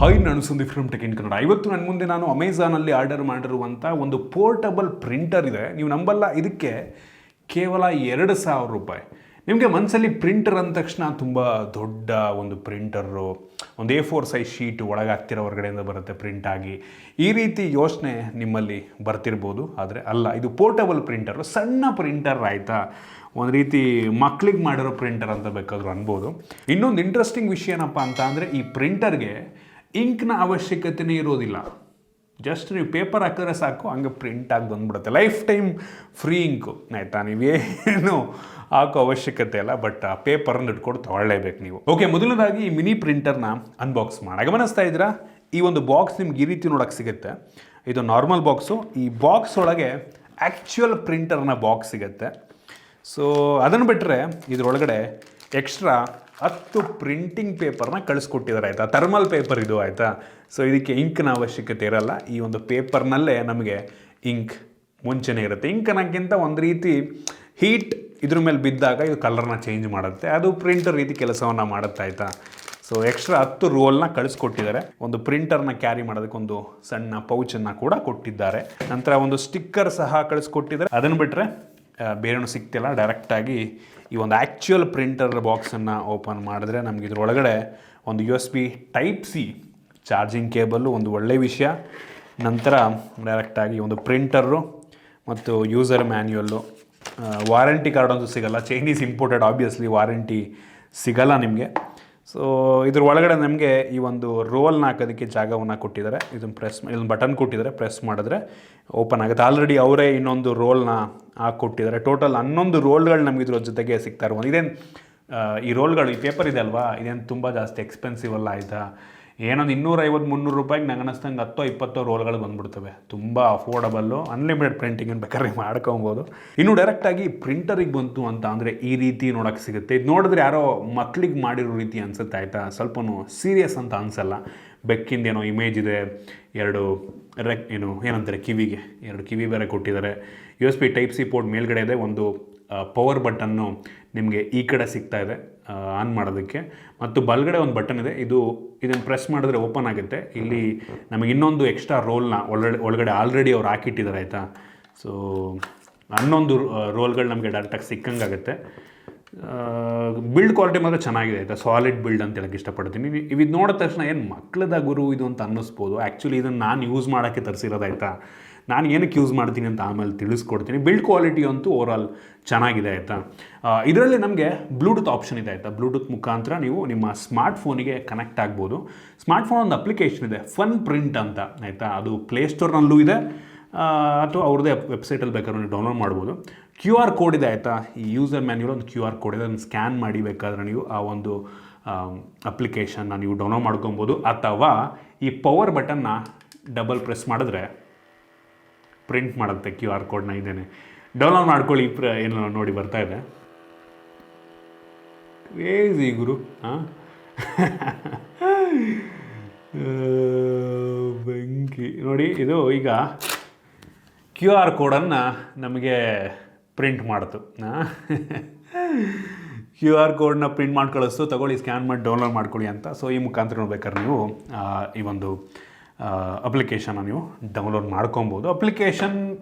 Hi ನಾನು Sandeep from tech in Kannada ಇವತ್ತು ನನ್ನ ಮುಂದೆ ನಾನು ಅಮೆಝಾನಲ್ಲಿ ಆರ್ಡರ್ ಮಾಡಿರುವಂಥ ಒಂದು ಪೋರ್ಟಬಲ್ ಪ್ರಿಂಟರ್ ಇದೆ. ನೀವು ನಂಬಲ್ಲ, ಇದಕ್ಕೆ ಕೇವಲ ಎರಡು ಸಾವಿರ ರೂಪಾಯಿ. ನಿಮಗೆ ಮನಸ್ಸಲ್ಲಿ ಪ್ರಿಂಟರ್ ಅಂದ ತಕ್ಷಣ ತುಂಬ ದೊಡ್ಡ ಒಂದು ಪ್ರಿಂಟರು ಒಂದು ಎ ಫೋರ್ ಸೈಜ್ ಶೀಟ್ ಒಳಗೆ ಹಾಕ್ತಿರೋ ಹೊರಗಡೆಯಿಂದ ಬರುತ್ತೆ ಪ್ರಿಂಟ್ ಆಗಿ. ಈ ರೀತಿ ಯೋಚನೆ ನಿಮ್ಮಲ್ಲಿ ಬರ್ತಿರ್ಬೋದು. ಆದರೆ ಅಲ್ಲ, ಇದು ಪೋರ್ಟಬಲ್ ಪ್ರಿಂಟರು ಸಣ್ಣ ಪ್ರಿಂಟರ್ ಆಯಿತಾ? ಒಂದು ರೀತಿ ಮಕ್ಳಿಗೆ ಮಾಡಿರೋ ಪ್ರಿಂಟರ್ ಅಂತ ಬೇಕಾದರೂ ಅನ್ಬೋದು. ಇನ್ನೊಂದು ಇಂಟ್ರೆಸ್ಟಿಂಗ್ ವಿಷಯ ಏನಪ್ಪ ಅಂತ ಅಂದರೆ ಈ ಪ್ರಿಂಟರ್ಗೆ ಇಂಕ್ನ ಅವಶ್ಯಕತೆನೇ ಇರೋದಿಲ್ಲ. ಜಸ್ಟ್ ನೀವು ಪೇಪರ್ ಹಾಕಿದ್ರೆ ಸಾಕು, ಹಂಗೆ ಪ್ರಿಂಟ್ ಆಗಿ ಬಂದ್ಬಿಡುತ್ತೆ. ಲೈಫ್ ಟೈಮ್ ಫ್ರೀ ಇಂಕು ಆಯಿತಾ ನೀವೇನು ಹಾಕೋ ಅವಶ್ಯಕತೆ ಇಲ್ಲ ಬಟ್ ಆ ಪೇಪರನ್ನು ಇಟ್ಕೊಂಡು ತಗೊಳ್ಳೇಬೇಕು ನೀವು. ಓಕೆ ಮೊದಲನೇದಾಗಿ ಈ ಮಿನಿ ಪ್ರಿಂಟರ್ನ ಅನ್ಬಾಕ್ಸ್ ಮಾಡಿ ಗಮನಿಸ್ತಾ ಇದ್ದೀರಾ? ಈ ಒಂದು ಬಾಕ್ಸ್ ನಿಮ್ಗೆ ಈ ರೀತಿ ನೋಡೋಕೆ ಸಿಗುತ್ತೆ. ಇದು ನಾರ್ಮಲ್ ಬಾಕ್ಸು ಈ ಬಾಕ್ಸ್ ಒಳಗೆ ಆ್ಯಕ್ಚುಯಲ್ ಪ್ರಿಂಟರ್ನ ಬಾಕ್ಸ್ ಸಿಗುತ್ತೆ. ಸೊ ಅದನ್ನು ಬಿಟ್ಟರೆ ಇದರೊಳಗಡೆ ಎಕ್ಸ್ಟ್ರಾ ಹತ್ತು ಪ್ರಿಂಟಿಂಗ್ ಪೇಪರ್ನ ಕಳಿಸ್ಕೊಟ್ಟಿದ್ದಾರೆ, ಆಯಿತಾ? ಥರ್ಮಲ್ ಪೇಪರ್ ಇದು, ಆಯಿತಾ? ಸೊ ಇದಕ್ಕೆ ಇಂಕ್ನ ಅವಶ್ಯಕತೆ ಇರಲ್ಲ. ಈ ಒಂದು ಪೇಪರ್ನಲ್ಲೇ ನಮಗೆ ಇಂಕ್ ಮುಂಚೆನೇ ಇರುತ್ತೆ. ಇಂಕ್ ಅನ್ನೋಕ್ಕಿಂತ ಒಂದು ರೀತಿ ಹೀಟ್ ಇದ್ರ ಮೇಲೆ ಬಿದ್ದಾಗ ಇದು ಕಲರ್ನ ಚೇಂಜ್ ಮಾಡುತ್ತೆ. ಅದು ಪ್ರಿಂಟರ್ ರೀತಿ ಕೆಲಸವನ್ನು ಮಾಡುತ್ತೆ, ಆಯಿತಾ? ಸೊ ಎಕ್ಸ್ಟ್ರಾ ಹತ್ತು ರೋಲ್ನ ಕಳಿಸ್ಕೊಟ್ಟಿದ್ದಾರೆ. ಒಂದು ಪ್ರಿಂಟರ್ನ ಕ್ಯಾರಿ ಮಾಡೋದಕ್ಕೆ ಒಂದು ಸಣ್ಣ ಪೌಚನ್ನು ಕೂಡ ಕೊಟ್ಟಿದ್ದಾರೆ. ನಂತರ ಒಂದು ಸ್ಟಿಕ್ಕರ್ ಸಹ ಕಳಿಸ್ಕೊಟ್ಟಿದ್ದಾರೆ. ಅದನ್ನು ಬಿಟ್ಟರೆ ಬೇರೆನೂ ಸಿಗ್ತಿಲ್ಲ. ಡೈರೆಕ್ಟಾಗಿ ಈ ಒಂದು ಆ್ಯಕ್ಚುಯಲ್ ಪ್ರಿಂಟರ್ ಬಾಕ್ಸನ್ನು ಓಪನ್ ಮಾಡಿದ್ರೆ ನಮ್ಗೆ ಇದ್ರೊಳಗಡೆ ಒಂದು U S B type C charging cable ಒಂದು ಒಳ್ಳೆಯ ವಿಷಯ. ನಂತರ ಡೈರೆಕ್ಟಾಗಿ ಒಂದು ಪ್ರಿಂಟರು ಮತ್ತು ಯೂಸರ್ ಮ್ಯಾನ್ಯುಯಲ್ಲು ವಾರಂಟಿ ಕಾರ್ಡ್ ಅಂತೂ ಸಿಗಲ್ಲ. ಚೈನೀಸ್ ಇಂಪೋರ್ಟೆಡ್ ಆಬ್ವಿಯಸ್ಲಿ ವಾರಂಟಿ ಸಿಗಲ್ಲ ನಿಮಗೆ. ಸೊ ಇದ್ರ ಒಳಗಡೆ ನಮಗೆ ಈ ಒಂದು ರೋಲ್ನ ಹಾಕೋದಕ್ಕೆ ಜಾಗವನ್ನು ಕೊಟ್ಟಿದ್ದಾರೆ. ಇದನ್ನು ಪ್ರೆಸ್ ಇದೊಂದು ಬಟನ್ ಕೊಟ್ಟಿದ್ದಾರೆ. ಪ್ರೆಸ್ ಮಾಡಿದ್ರೆ ಓಪನ್ ಆಗುತ್ತೆ. ಆಲ್ರೆಡಿ ಅವರೇ ಇನ್ನೊಂದು ರೋಲ್ನ ಹಾಕ್ಕೊಟ್ಟಿದ್ದಾರೆ. ಟೋಟಲ್ ಹನ್ನೊಂದು ರೋಲ್ಗಳು ನಮಗೆ ಇದ್ರ ಜೊತೆಗೆ ಸಿಗ್ತಾ ಇರ್ಬೋದು ಇದೇನು ಈ ರೋಲ್ಗಳು, ಈ ಪೇಪರ್ ಇದೆ ಅಲ್ವಾ? ಇದೇನು ತುಂಬ ಜಾಸ್ತಿ ಎಕ್ಸ್ಪೆನ್ಸಿವ್ ಅಲ್ಲ ಆಯಿತಾ ಏನೊಂದು ಇನ್ನೂರೈವತ್ತು, ಮುನ್ನೂರು ರೂಪಾಯಿಗೆ ನಂಗೆ ಅನ್ನಿಸ್ತಂಗೆ ಹತ್ತೋ ಇಪ್ಪತ್ತೋ ರೋಲ್ಗಳು ಬಂದ್ಬಿಡ್ತವೆ. ತುಂಬ ಅಫೋರ್ಡಬಲ್ಲು ಅನ್ಲಿಮಿಟೆಡ್ ಪ್ರಿಂಟಿಂಗ್ ಬೇಕಾದ್ರೆ ಮಾಡ್ಕೊಬೋದು. ಇನ್ನು ಡೈರೆಕ್ಟಾಗಿ ಪ್ರಿಂಟರಿಗೆ ಬಂತು ಅಂತ ಅಂದರೆ ಈ ರೀತಿ ನೋಡೋಕ್ಕೆ ಸಿಗುತ್ತೆ. ಇದು ನೋಡಿದ್ರೆ ಯಾರೋ ಮಕ್ಳಿಗೆ ಮಾಡಿರೋ ರೀತಿ ಅನಿಸುತ್ತೆ ಆಯಿತಾ? ಸ್ವಲ್ಪನೂ ಸೀರಿಯಸ್ ಅಂತ ಅನಿಸಲ್ಲ. ಬೆಕ್ಕಿಂದ ಏನೋ ಇಮೇಜ್ ಇದೆ, ಎರಡು ರೆಕ್ ಏನು, ಏನಂತಾರೆ ಕಿವಿಗೆ, ಎರಡು ಕಿವಿ ಬೇರೆ ಕೊಟ್ಟಿದ್ದಾರೆ. U S P type C port ಮೇಲ್ಗಡೆ ಇದೆ, ಒಂದು ಪವರ್ ಬಟನ್ನು ನಿಮಗೆ ಈ ಕಡೆ ಸಿಗ್ತಾ ಇದೆ. ಆನ್ ಮಾಡೋದಕ್ಕೆ. ಮತ್ತು ಬಲ್ಗಡೆ ಒಂದು ಬಟನ್ ಇದೆ. ಇದು, ಇದನ್ನು ಪ್ರೆಸ್ ಮಾಡಿದ್ರೆ ಓಪನ್ ಆಗುತ್ತೆ. ಇಲ್ಲಿ ನಮಗೆ ಇನ್ನೊಂದು ಎಕ್ಸ್ಟ್ರಾ ರೋಲ್ನ ಒಳಗಡೆ ಒಳಗಡೆ ಆಲ್ರೆಡಿ ಅವ್ರು ಹಾಕಿಟ್ಟಿದ್ದಾರೆ, ಆಯಿತಾ? ಸೊ ಹನ್ನೊಂದು ರೋಲ್ಗಳು ನಮಗೆ ಡೈರೆಕ್ಟಾಗಿ ಸಿಕ್ಕಂಗಾಗುತ್ತೆ. ಬಿಲ್ಡ್ ಕ್ವಾಲಿಟಿ ಮಾತ್ರ ಚೆನ್ನಾಗಿದೆ, ಆಯಿತಾ? ಸಾಲಿಡ್ ಬಿಲ್ಡ್ ಅಂತ ಹೇಳಕ್ಕೆ ಇಷ್ಟಪಡ್ತೀನಿ. ಇದು ನೋಡಿದ ತಕ್ಷಣ ಏನು ಮಕ್ಕಳದ ಗುರು ಇದು ಅಂತ ಅನ್ನಿಸ್ಬೋದು. ಆ್ಯಕ್ಚುಲಿ ಇದನ್ನು ನಾನು ಯೂಸ್ ಮಾಡೋಕ್ಕೆ ತರಿಸಿರೋದಾಯ್ತಾ ನಾನು ಏನಕ್ಕೆ ಯೂಸ್ ಮಾಡ್ತೀನಿ ಅಂತ ಆಮೇಲೆ ತಿಳಿಸ್ಕೊಡ್ತೀನಿ. ಬಿಲ್ಡ್ ಕ್ವಾಲಿಟಿ ಅಂತೂ ಓವರಾಲ್ ಚೆನ್ನಾಗಿದೆ ಆಯಿತಾ? ಇದರಲ್ಲಿ ನಮಗೆ ಬ್ಲೂಟೂತ್ ಆಪ್ಷನ್ ಇದೆ ಆಯಿತಾ? ಬ್ಲೂಟೂತ್ ಮುಖಾಂತರ ನೀವು ನಿಮ್ಮ ಸ್ಮಾರ್ಟ್ ಫೋನಿಗೆ ಕನೆಕ್ಟ್ ಆಗ್ಬೋದು. ಸ್ಮಾರ್ಟ್ ಫೋನ್ ಒಂದು ಅಪ್ಲಿಕೇಶನ್ ಇದೆ ಫನ್ ಪ್ರಿಂಟ್ ಅಂತ, ಆಯಿತಾ? ಅದು ಪ್ಲೇಸ್ಟೋರ್ನಲ್ಲೂ ಇದೆ. ಅಥವಾ ಅವ್ರದ್ದೇ ವೆಬ್ಸೈಟಲ್ಲಿ ಬೇಕಾದ್ರೆ ನೀವು ಡೌನ್ಲೋಡ್ ಮಾಡ್ಬೋದು. ಕ್ಯೂ ಆರ್ ಕೋಡ್ ಇದೆ ಆಯಿತಾ? ಈ ಯೂಸರ್ ಮ್ಯಾನ್ಯೂಲ್ ಒಂದು ಕ್ಯೂ ಆರ್ ಕೋಡ್ ಇದೆ, ಅದನ್ನು ಸ್ಕ್ಯಾನ್ ಮಾಡಿ ಬೇಕಾದ್ರೆ ನೀವು ಆ ಒಂದು ಅಪ್ಲಿಕೇಶನ್ನ ನೀವು ಡೌನ್ಲೋಡ್ ಮಾಡ್ಕೊಬೋದು. ಅಥವಾ ಈ ಪವರ್ ಬಟನ್ನ ಡಬಲ್ ಪ್ರೆಸ್ ಮಾಡಿದ್ರೆ ಪ್ರಿಂಟ್ ಮಾಡುತ್ತೆ ಕ್ಯೂ ಆರ್ ಕೋಡ್ನ ಇದ್ದೇನೆ ಡೌನ್ಲೋಡ್ ಮಾಡ್ಕೊಳ್ಳಿ ಪ್ರ ಏನು ನೋಡಿ ಬರ್ತಾ ಇದೆ. ಕ್ರೇಜಿ ಗುರು ಹಾಂ ಬೆಂಕಿ. ನೋಡಿ, ಇದು ಈಗ ಕ್ಯೂ ಆರ್ ಕೋಡನ್ನು ನಮಗೆ ಪ್ರಿಂಟ್ ಮಾಡ್ತು ಕ್ಯೂ ಆರ್ ಕೋಡನ್ನ ಪ್ರಿಂಟ್ ಮಾಡಿ ತಗೊಳ್ಳಿ, ಸ್ಕ್ಯಾನ್ ಮಾಡಿ, ಡೌನ್ಲೋಡ್ ಮಾಡ್ಕೊಳ್ಳಿ ಅಂತ. ಸೊ ಈ ಮುಖಾಂತರ ನೋಡ್ಬೇಕಾದ್ರೆ ನೀವು ಈ ಒಂದು ಅಪ್ಲಿಕೇಶನ್ನ ನೀವು ಡೌನ್ಲೋಡ್ ಮಾಡ್ಕೊಬೋದು. ಅಪ್ಲಿಕೇಶನ್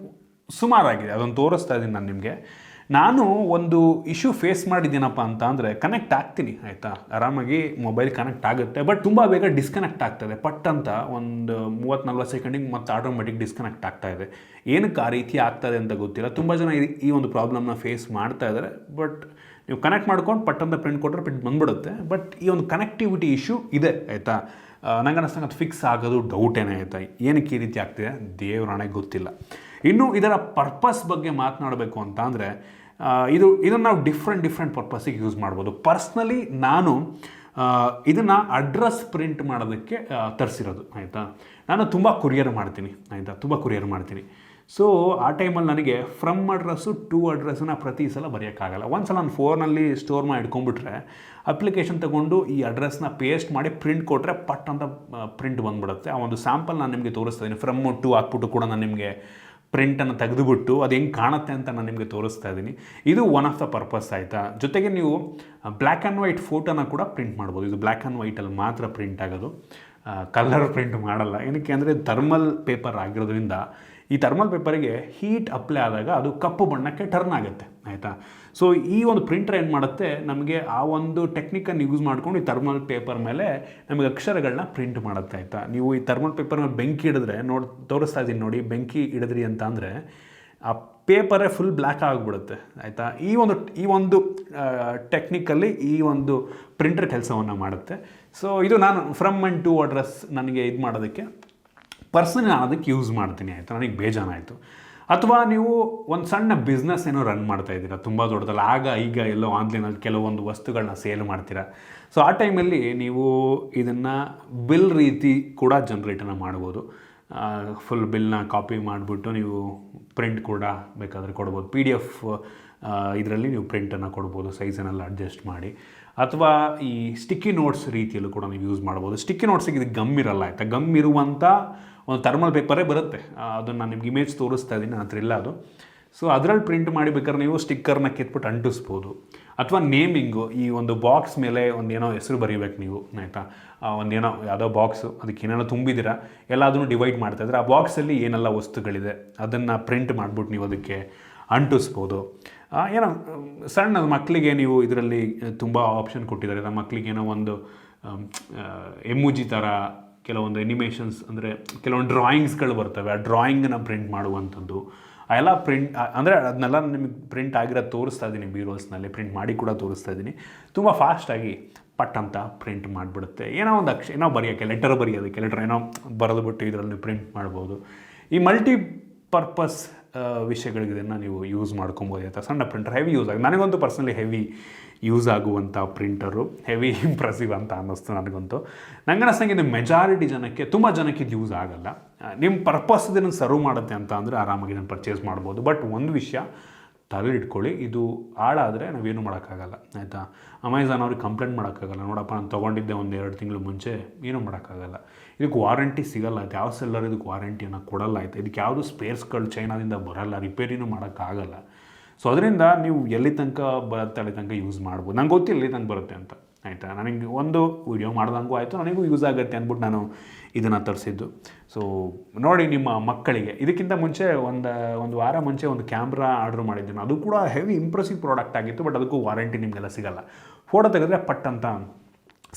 ಸುಮಾರಾಗಿದೆ. ಅದನ್ನು ತೋರಿಸ್ತಾ ಇದ್ದೀನಿ ನಾನು ನಿಮಗೆ. ನಾನು ಒಂದು ಇಶ್ಯೂ ಫೇಸ್ ಮಾಡಿದ್ದೀನಪ್ಪ ಅಂತ ಅಂದರೆ ಕನೆಕ್ಟ್ ಆಗ್ತೀನಿ, ಆಯಿತಾ? ಆರಾಮಾಗಿ ಮೊಬೈಲ್ ಕನೆಕ್ಟ್ ಆಗುತ್ತೆ ಬಟ್ ತುಂಬ ಬೇಗ ಡಿಸ್ಕನೆಕ್ಟ್ ಆಗ್ತದೆ. ಪಟ್ ಅಂತ ಒಂದು ಮೂವತ್ತು ನಲ್ವತ್ತು ಸೆಕೆಂಡಿಗೆ ಮತ್ತೆ ಆಟೋಮೆಟಿಕ್ ಡಿಸ್ಕನೆಕ್ಟ್ ಆಗ್ತಾ ಇದೆ. ಏನಕ್ಕೆ ಆ ರೀತಿ ಆಗ್ತದೆ ಅಂತ ಗೊತ್ತಿಲ್ಲ. ತುಂಬ ಜನ ಈ- ಒಂದು ಪ್ರಾಬ್ಲಮ್ನ ಫೇಸ್ ಮಾಡ್ತಾ ಇದ್ದಾರೆ ಬಟ್ ನೀವು ಕನೆಕ್ಟ್ ಮಾಡ್ಕೊಂಡು ಪಟ್ ಅಂತ ಪ್ರಿಂಟ್ ಕೊಟ್ಟರೆ ಪ್ರಿಂಟ್ ಬಂದ್ಬಿಡುತ್ತೆ. ಬಟ್ ಈ ಒಂದು ಕನೆಕ್ಟಿವಿಟಿ ಇಶ್ಯೂ ಇದೆ, ಆಯಿತಾ? ನಂಗೆ ಅನ್ನಿಸ್ತಂಗೆ ಅದು ಫಿಕ್ಸ್ ಆಗೋದು ಡೌಟ್ ಆಯಿತಾ ಏನಕ್ಕೆ ಈ ರೀತಿ ಆಗ್ತಿದೆ? ದೇವರಾಣೆ ಗೊತ್ತಿಲ್ಲ. ಇನ್ನು ಇದರ ಪರ್ಪಸ್ ಬಗ್ಗೆ ಮಾತನಾಡಬೇಕು ಅಂತ ಅಂದರೆ ಇದು, ಇದನ್ನು ನಾವು ಡಿಫ್ರೆಂಟ್ ಡಿಫ್ರೆಂಟ್ ಪರ್ಪಸ್ಸಿಗೆ ಯೂಸ್ ಮಾಡ್ಬೋದು. ಪರ್ಸ್ನಲಿ ನಾನು ಇದನ್ನು ಅಡ್ರೆಸ್ ಪ್ರಿಂಟ್ ಮಾಡೋದಕ್ಕೆ ತರಿಸಿರೋದು, ಆಯಿತಾ? ನಾನು ತುಂಬ ಕುರಿಯರ್ ಮಾಡ್ತೀನಿ, ಆಯಿತಾ? ತುಂಬ ಕುರಿಯರ್ ಮಾಡ್ತೀನಿ. ಸೊ ಆ ಟೈಮಲ್ಲಿ ನನಗೆ ಫ್ರಮ್ ಅಡ್ರೆಸ್ಸು ಟು ಅಡ್ರೆಸ್ಸನ್ನ ಪ್ರತಿ ಸಲ ಬರೆಯೋಕ್ಕಾಗಲ್ಲ. ಒಂದು ಸಲ ನಾನು ಫೋನಲ್ಲಿ ಸ್ಟೋರ್ ಮಾಡಿ ಇಟ್ಕೊಂಡ್ಬಿಟ್ರೆ ಅಪ್ಲಿಕೇಶನ್ ತಗೊಂಡು ಈ ಅಡ್ರೆಸ್ನ ಪೇಸ್ಟ್ ಮಾಡಿ ಪ್ರಿಂಟ್ ಕೊಟ್ಟರೆ ಪಟ್ ಅಂತ ಪ್ರಿಂಟ್ ಬಂದ್ಬಿಡುತ್ತೆ. ಆ ಒಂದು ಸ್ಯಾಂಪಲ್ ನಾನು ನಿಮಗೆ ತೋರಿಸ್ತಾ ಇದ್ದೀನಿ ಫ್ರಮ್ ಟು ಹಾಕ್ಬಿಟ್ಟು ಕೂಡ ನಾನು ನಿಮಗೆ ಪ್ರಿಂಟನ್ನು ತೆಗೆದುಬಿಟ್ಟು ಅದು ಹೆಂಗೆ ಕಾಣುತ್ತೆ ಅಂತ ನಾನು ನಿಮಗೆ ತೋರಿಸ್ತಾ ಇದ್ದೀನಿ ಇದು ಒನ್ ಆಫ್ ದ ಪರ್ಪಸ್ ಆಯಿತಾ? ಜೊತೆಗೆ ನೀವು ಬ್ಲ್ಯಾಕ್ ಆ್ಯಂಡ್ ವೈಟ್ ಫೋಟೋನ ಕೂಡ ಪ್ರಿಂಟ್ ಮಾಡ್ಬೋದು. ಇದು ಬ್ಲ್ಯಾಕ್ ಆ್ಯಂಡ್ ವೈಟಲ್ಲಿ ಮಾತ್ರ ಪ್ರಿಂಟ್ ಆಗೋದು. ಕಲರ್ ಪ್ರಿಂಟ್ ಮಾಡಲ್ಲ. ಏನಕ್ಕೆ ಅಂದರೆ ಥರ್ಮಲ್ ಪೇಪರ್ ಆಗಿರೋದ್ರಿಂದ ಈ ಥರ್ಮಲ್ ಪೇಪರಿಗೆ ಹೀಟ್ ಅಪ್ಲೈ ಆದಾಗ ಅದು ಕಪ್ಪು ಬಣ್ಣಕ್ಕೆ ಟರ್ನ್ ಆಗುತ್ತೆ, ಆಯಿತಾ? ಸೊ ಈ ಒಂದು ಪ್ರಿಂಟರ್ ಏನು ಮಾಡುತ್ತೆ? ನಮಗೆ ಆ ಒಂದು ಟೆಕ್ನಿಕನ್ನು ಯೂಸ್ ಮಾಡ್ಕೊಂಡು ಈ ಥರ್ಮಲ್ ಪೇಪರ್ ಮೇಲೆ ನಮಗೆ ಅಕ್ಷರಗಳನ್ನ ಪ್ರಿಂಟ್ ಮಾಡುತ್ತೆ, ಆಯಿತಾ? ನೀವು ಈ ಥರ್ಮಲ್ ಪೇಪರ್ ಮೇಲೆ ಬೆಂಕಿ ಹಿಡಿದ್ರೆ, ನೋಡಿ, ತೋರಿಸ್ತಾ ಇದ್ದೀನಿ ನೋಡಿ, ಬೆಂಕಿ ಹಿಡಿದ್ರಿ ಅಂತ ಅಂದರೆ, ಆ ಪೇಪರೇ ಫುಲ್ ಬ್ಲ್ಯಾಕ್ ಆಗಿಬಿಡುತ್ತೆ, ಆಯಿತಾ? ಈ ಒಂದು ಈ ಒಂದು ಟೆಕ್ನಿಕಲ್ಲಿ ಈ ಒಂದು ಪ್ರಿಂಟರ್ ಕೆಲಸವನ್ನು ಮಾಡುತ್ತೆ. ಸೊ ಇದು ನಾನು ಫ್ರಮ್ ಆ್ಯಂಡ್ ಟು ಅಡ್ರೆಸ್ ನನಗೆ ಇದು ಮಾಡೋದಕ್ಕೆ ಪರ್ಸನಲ್ ನಾನು ಅದಕ್ಕೆ ಯೂಸ್ ಮಾಡ್ತೀನಿ, ಆಯಿತು? ನನಗೆ ಬೇಜಾನಾಯಿತು ಅಥವಾ ನೀವು ಒಂದು ಸಣ್ಣ ಬಿಸ್ನೆಸ್ ಏನೋ ರನ್ ಮಾಡ್ತಾ ಇದ್ದೀರಾ, ತುಂಬ ದೊಡ್ಡದಲ್ಲ, ಆಗ ಈಗ ಎಲ್ಲೋ ಆನ್ಲೈನಲ್ಲಿ ಕೆಲವೊಂದು ವಸ್ತುಗಳನ್ನ ಸೇಲ್ ಮಾಡ್ತೀರಾ. ಸೊ ಆ ಟೈಮಲ್ಲಿ ನೀವು ಇದನ್ನು ಬಿಲ್ ರೀತಿ ಕೂಡ ಜನ್ರೇಟನ್ನು ಮಾಡ್ಬೋದು. ಫುಲ್ ಬಿಲ್ನ ಕಾಪಿ ಮಾಡಿಬಿಟ್ಟು ನೀವು ಪ್ರಿಂಟ್ ಕೂಡ ಬೇಕಾದರೆ ಕೊಡ್ಬೋದು. ಪಿ ಡಿ ಎಫ್ ಇದರಲ್ಲಿ ನೀವು ಪ್ರಿಂಟನ್ನು ಕೊಡ್ಬೋದು ಸೈಜನ್ನೆಲ್ಲ ಅಡ್ಜಸ್ಟ್ ಮಾಡಿ. ಅಥವಾ ಈ ಸ್ಟಿಕ್ಕಿ ನೋಟ್ಸ್ ರೀತಿಯಲ್ಲೂ ಕೂಡ ನೀವು ಯೂಸ್ ಮಾಡ್ಬೋದು. ಸ್ಟಿಕ್ಕಿ ನೋಟ್ಸಿಗೆ ಇದು ಗಮ್ ಇರಲ್ಲ, ಆಯಿತಾ? ಗಮ್ ಇರುವಂಥ ಒಂದು ಥರ್ಮಲ್ ಪೇಪರೇ ಬರುತ್ತೆ. ಅದನ್ನು ನಾನು ನಿಮ್ಗೆ ಇಮೇಜ್ ತೋರಿಸ್ತಾ ಇದ್ದೀನಿ ನನ್ನ ಅದು. ಸೊ ಅದರಲ್ಲಿ ಪ್ರಿಂಟ್ ಮಾಡಿ ಬೇಕಾದ್ರೆ ನೀವು ಸ್ಟಿಕ್ಕರ್ನ ಕಿತ್ಬಿಟ್ಟು ಅಂಟಿಸ್ಬೋದು. ಅಥವಾ ನೇಮಿಂಗು ಈ ಒಂದು ಬಾಕ್ಸ್ ಮೇಲೆ ಒಂದೇನೋ ಹೆಸರು ಬರೀಬೇಕು ನೀವು, ಆಯಿತಾ? ಒಂದೇನೋ ಯಾವುದೋ ಬಾಕ್ಸು ಅದಕ್ಕೆ ಏನೇನೋ ತುಂಬಿದ್ದೀರಾ ಎಲ್ಲ ಅದನ್ನು ಡಿವೈಡ್ ಮಾಡ್ತಾಯಿದ್ರೆ ಆ ಬಾಕ್ಸಲ್ಲಿ ಏನೆಲ್ಲ ವಸ್ತುಗಳಿದೆ, ಅದನ್ನು ಪ್ರಿಂಟ್ ಮಾಡಿಬಿಟ್ಟು ನೀವು ಅದಕ್ಕೆ ಅಂಟಿಸ್ಬೋದು. ಏನೋ, ಸಣ್ಣ ಮಕ್ಕಳಿಗೆ ನೀವು ಇದರಲ್ಲಿ ತುಂಬ ಆಪ್ಷನ್ ಕೊಟ್ಟಿದ್ದಾರೆ. ನಮ್ಮ ಮಕ್ಕಳಿಗೆ ಏನೋ ಒಂದು ಎಮ್ಮುಜಿ ಥರ ಕೆಲವೊಂದು ಎನಿಮೇಷನ್ಸ್ ಅಂದರೆ ಕೆಲವೊಂದು ಡ್ರಾಯಿಂಗ್ಸ್ಗಳು ಬರ್ತವೆ. ಆ ಡ್ರಾಯಿಂಗನ್ನು ಪ್ರಿಂಟ್ ಮಾಡುವಂಥದ್ದು. ಎಲ್ಲ ಪ್ರಿಂಟ್ ಅಂದರೆ ಅದನ್ನೆಲ್ಲ ನಿಮಗೆ ಪ್ರಿಂಟ್ ಆಗಿರೋ ತೋರಿಸ್ತಾ ಇದ್ದೀನಿ ಬೀರೋಲ್ಸ್ನಲ್ಲಿ ಪ್ರಿಂಟ್ ಮಾಡಿ ಕೂಡ ತೋರಿಸ್ತಾ ಇದ್ದೀನಿ. ತುಂಬ ಫಾಸ್ಟಾಗಿ ಪಟ್ ಅಂತ ಪ್ರಿಂಟ್ ಮಾಡಿಬಿಡುತ್ತೆ. ಏನೋ ಒಂದು ಅಕ್ಷ, ಏನೋ ಬರೆಯೋಕ್ಕೆ ಲೆಟರ್ ಬರೆಯೋದಕ್ಕೆ ಲೆಟರ್ ಏನೋ ಬರೆದುಬಿಟ್ಟು ಇದರಲ್ಲಿ ಪ್ರಿಂಟ್ ಮಾಡ್ಬೋದು. ಈ ಮಲ್ಟಿ ಪರ್ಪಸ್ ವಿಷಯಗಳಿಗೆ ಇದನ್ನು ನೀವು ಯೂಸ್ ಮಾಡ್ಕೊಬೋದು. ಅಥವಾ ಸಣ್ಣ ಪ್ರಿಂಟರ್ ಹೆವಿ ಯೂಸ್ ಆಗಿ, ನನಗಂತೂ ಪರ್ಸ್ನಲಿ ಹೆವಿ ಯೂಸ್ ಆಗುವಂಥ ಪ್ರಿಂಟರು ಹೆವಿ ಇಂಪ್ರೆಸಿವ್ ಅಂತ ಅನ್ನಿಸ್ತು ನನಗಂತೂ. ನಂಗೆ ಅನ್ನಿಸ್ತಂಗೆ ಮೆಜಾರಿಟಿ ಜನಕ್ಕೆ, ತುಂಬ ಜನಕ್ಕೆ ಇದು ಯೂಸ್ ಆಗಲ್ಲ. ನಿಮ್ಮ ಪರ್ಪಸ್ ಇದನ್ನು ಸರ್ವ್ ಮಾಡುತ್ತೆ ಅಂತ ಅಂದರೆ ಆರಾಮಾಗಿ ನಾನು ಪರ್ಚೇಸ್ ಮಾಡ್ಬೋದು. ಬಟ್ ಒಂದು ವಿಷಯ ತಲೆ ಇಟ್ಕೊಳ್ಳಿ ಇದು ಹಾಳಾದರೆ ನಾವೇನು ಮಾಡೋಕ್ಕಾಗಲ್ಲ, ಆಯಿತಾ? ಅಮೆಝಾನ್ ಅವ್ರಿಗೆ ಕಂಪ್ಲೇಂಟ್ ಮಾಡೋಕ್ಕಾಗಲ್ಲ. ನೋಡಪ್ಪ, ನಾನು ತೊಗೊಂಡಿದ್ದೆ ಒಂದು ಎರಡು ತಿಂಗಳು ಮುಂಚೆ, ಏನೂ ಮಾಡೋಕ್ಕಾಗಲ್ಲ. ಇದಕ್ಕೆ ವಾರಂಟಿ ಸಿಗಲ್ಲ. ಆಯ್ತು? ಯಾವ ಸೆಲ್ಲರ್ ಇದಕ್ಕೆ ವಾರಂಟಿಯನ್ನು ಕೊಡಲ್ಲ, ಆಯ್ತು? ಇದಕ್ಕೆ ಯಾವುದು ಸ್ಪೇರ್ಸ್ಗಳು ಚೈನಾದಿಂದ ಬರಲ್ಲ ರಿಪೇರಿನೂ ಮಾಡೋಕ್ಕಾಗಲ್ಲ. ಸೊ ಅದರಿಂದ ನೀವು ಎಲ್ಲಿ ತನಕ ಬರುತ್ತೆ ಅಲ್ಲಿ ತನಕ ಯೂಸ್ ಮಾಡ್ಬೋದು. ನಂಗೆ ಗೊತ್ತಿಲ್ಲ ಎಲ್ಲಿ ತನಕ ಬರುತ್ತೆ ಅಂತ. ಆಯಿತಾ? ನನಗೆ ಒಂದು ವಿಡಿಯೋ ಮಾಡ್ದಂಗೂ ಆಯಿತು, ನನಗೂ ಯೂಸ್ ಆಗುತ್ತೆ ಅಂದ್ಬಿಟ್ಟು ನಾನು ಇದನ್ನು ತರಿಸಿದ್ದು. ಸೊ ನೋಡಿ ನಿಮ್ಮ ಮಕ್ಕಳಿಗೆ. ಇದಕ್ಕಿಂತ ಮುಂಚೆ ಒಂದು ಒಂದು ವಾರ ಮುಂಚೆ ಒಂದು ಕ್ಯಾಮ್ರಾ ಆರ್ಡ್ರ್ ಮಾಡಿದ್ದೀನಿ ಅದು ಕೂಡ ಹೆವಿ ಇಂಪ್ರೆಸಿವ್ ಪ್ರಾಡಕ್ಟ್ ಆಗಿತ್ತು ಬಟ್ ಅದಕ್ಕೂ ವಾರಂಟಿ ನಿಮಗೆಲ್ಲ ಸಿಗಲ್ಲ. ಫೋಟೋ ತೆಗೆದ್ರೆ ಪಟ್ ಅಂತ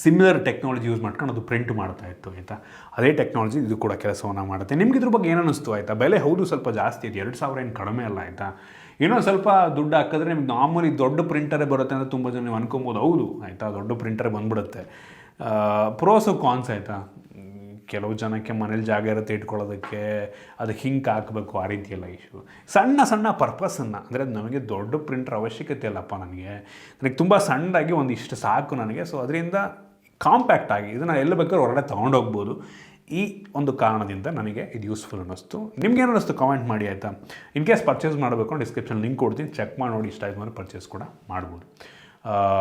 ಸಿಮಿಲರ್ ಟೆಕ್ನಾಲಜಿ ಯೂಸ್ ಮಾಡ್ಕೊಂಡು ಅದು ಪ್ರಿಂಟ್ ಮಾಡ್ತಾ ಇತ್ತು, ಆಯಿತಾ? ಅದೇ ಟೆಕ್ನಾಲಜಿ ಇದು ಕೂಡ ಕೆಲಸವನ್ನು ಮಾಡುತ್ತೆ. ನಿಮ್ಗೆ ಇದ್ರ ಬಗ್ಗೆ ಏನು ಅನ್ನಿಸ್ತು ಆಯಿತಾ? ಬೆಲೆ ಹೌದು ಸ್ವಲ್ಪ ಜಾಸ್ತಿ ಇದೆ. ಎರಡು ಸಾವಿರ ಏನು ಕಡಿಮೆ ಅಲ್ಲ, ಆಯಿತಾ? ಏನೋ ಸ್ವಲ್ಪ ದುಡ್ಡು ಹಾಕಿದ್ರೆ ನಿಮ್ಗೆ ಮಾಮೂಲಿ ದೊಡ್ಡ ಪ್ರಿಂಟರೇ ಬರುತ್ತೆ ಅಂತ ತುಂಬ ಜನ ನೀವು ಅನ್ಕೊಬೋದು. ಹೌದು, ಆಯಿತಾ? ದೊಡ್ಡ ಪ್ರಿಂಟರ್ ಬಂದ್ಬಿಡುತ್ತೆ. ಪ್ರೋಸು ಕಾನ್ಸ್ ಆಯಿತಾ? ಕೆಲವು ಜನಕ್ಕೆ ಮನೇಲಿ ಜಾಗ ಇರುತ್ತೆ ಇಟ್ಕೊಳ್ಳೋದಕ್ಕೆ, ಅದು ಹಿಂಕ್ ಹಾಕಬೇಕು ಆ ರೀತಿಯೆಲ್ಲ ಇಶ್ಯೂ ಸಣ್ಣ ಸಣ್ಣ ಪರ್ಪಸನ್ನು ಅಂದರೆ ನಮಗೆ ದೊಡ್ಡ ಪ್ರಿಂಟರ್ ಅವಶ್ಯಕತೆ ಇಲ್ಲಪ್ಪ ನನಗೆ. ನನಗೆ ತುಂಬ ಸಣ್ಣದಾಗಿ ಒಂದು ಇಷ್ಟು ಸಾಕು ನನಗೆ. ಸೊ ಅದರಿಂದ ಕಾಂಪ್ಯಾಕ್ಟ್ ಆಗಿ, ಇದನ್ನು ಎಲ್ಲಿ ಬೇಕಾದ್ರೂ ಹೊರಗಡೆ ತೊಗೊಂಡೋಗ್ಬೋದು. ಈ ಒಂದು ಕಾರಣದಿಂದ ನನಗೆ ಇದು ಯೂಸ್ಫುಲ್ ಅನ್ನಿಸ್ತು. ನಿಮ್ಗೆ ಏನು ಅನ್ನಿಸ್ತು? ಕಾಮೆಂಟ್ ಮಾಡಿ ಆಯಿತಾ? ಇನ್ ಕೇಸ್ ಪರ್ಚೇಸ್ ಮಾಡಬೇಕು ಡಿಸ್ಕ್ರಿಪ್ಷನ್ ಲಿಂಕ್ ಕೊಡ್ತೀನಿ. ಚೆಕ್ ಮಾಡಿ ನೋಡಿ, ಇಷ್ಟ ಆಯ್ತು ಅಂದರೆ ಪರ್ಚೇಸ್ ಕೂಡ ಮಾಡ್ಬೋದು.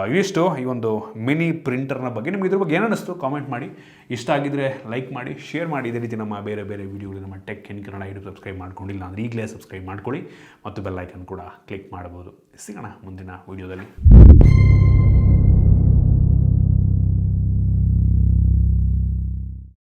ಇವಿಷ್ಟು ಈ ಒಂದು ಮಿನಿ ಪ್ರಿಂಟರ್ನ ಬಗ್ಗೆ. ನಿಮ್ಗೆ ಇದ್ರ ಬಗ್ಗೆ ಏನು ಅನ್ನಿಸ್ತು? ಕಾಮೆಂಟ್ ಮಾಡಿ. ಇಷ್ಟ ಆಗಿದ್ರೆ ಲೈಕ್ ಮಾಡಿ ಶೇರ್ ಮಾಡಿ. ಇದೇ ರೀತಿ ನಮ್ಮ ಬೇರೆ ಬೇರೆ ವೀಡಿಯೋಗಳು ನಮ್ಮ tech in Kannada YouTube subscribe ಮಾಡ್ಕೊಂಡಿಲ್ಲ ಅಂದರೆ ಈಗಲೇ ಸಬ್ಸ್ಕ್ರೈಬ್ ಮಾಡ್ಕೊಳ್ಳಿ. ಮತ್ತು ಬೆಲ್ ಐಕನ್ ಕೂಡ ಕ್ಲಿಕ್ ಮಾಡ್ಬೋದು. ಸಿಗೋಣ ಮುಂದಿನ ವೀಡಿಯೋದಲ್ಲಿ